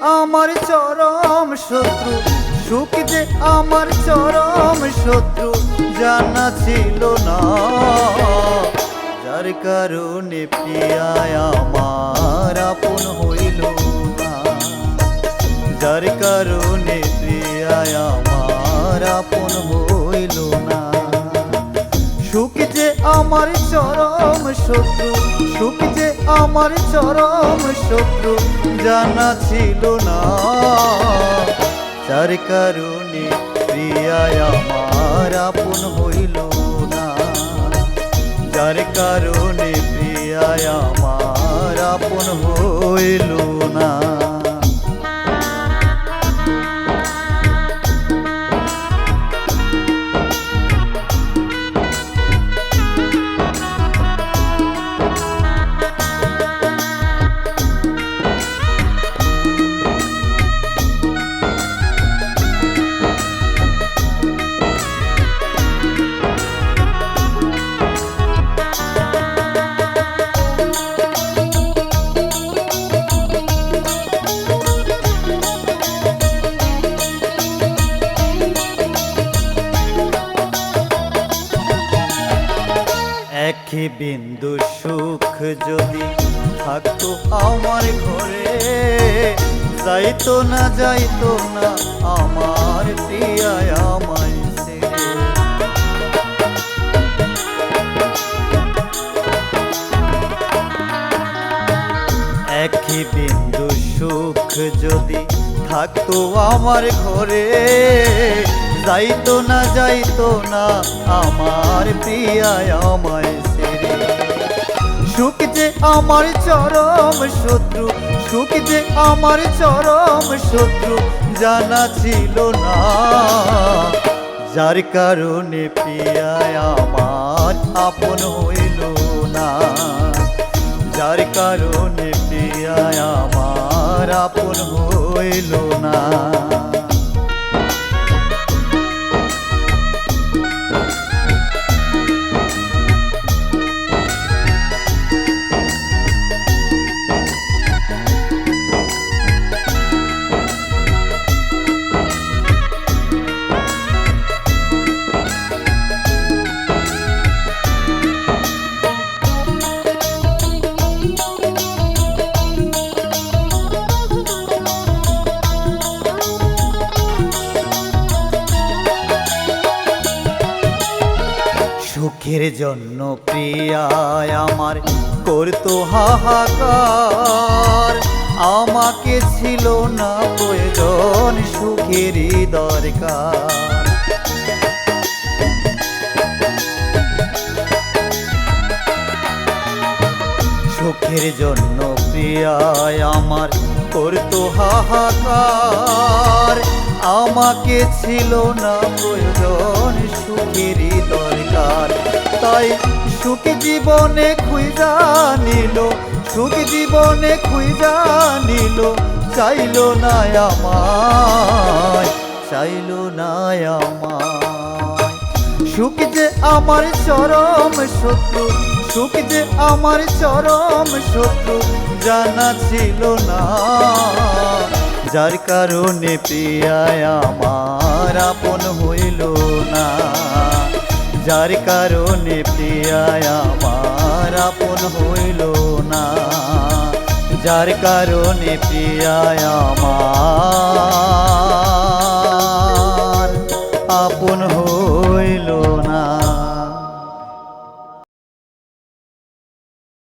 আমার চরম শত্রু, সুখ যে আমার চরম শত্রু, জানা ছিল না। যার কারণে পিয়ায় আমার আপন হইল না। যার কারণে আমার আপন হইল না। সুখ যে আমার চরম শত্রু, সুখ আমার চরম শত্রু, জানা ছিল না। তার কারণে প্রিয়ায় আমার আপন হইল না। যার কারণে প্রিয়ায় আমার আপন হইল বিন্দু সুখ যদি থাকতো আমার ঘরে, যাইতো না যাইতো না আমার প্রিয়ায় আমায় একই বিন্দু সুখ যদি থাকতো আমার ঘরে, যাইতো না যাইতো না আমার প্রিয়ায় আমায় সুখ যে আমার চরম শত্রু, সুখ যে আমার চরম শত্রু জানা ছিল না। যার কারণে প্রিয়ায় আমার আপন হইল না। যার কারণে প্রিয়ায় আমার আপন হইল না। সুখের জন্য প্রিয়ায় আমার করতো হাহাকার। আমাকে ছিল না প্রয়োজন সুখেরই দরকার। সুখের জন্য প্রিয়ায় আমার করতো হাহাকার। আমাকে ছিল না প্রয়োজন সুখেরই দরকার। তাই সুখ জীবনে খুঁজা নিল, সুখ জীবনে খুঁজা নিল, চাইল না আমায়, চাইল না আমায়। সুখ যে আমার চরম শত্রু, সুখ যে আমার চরম শত্রু, জানা ছিল না। যার কারণে প্রিয়ায় আমার আপন হইল না। যার কারণে প্রিয়ায় আমার আপন হইল না। যার কারণে প্রিয়ায় আমার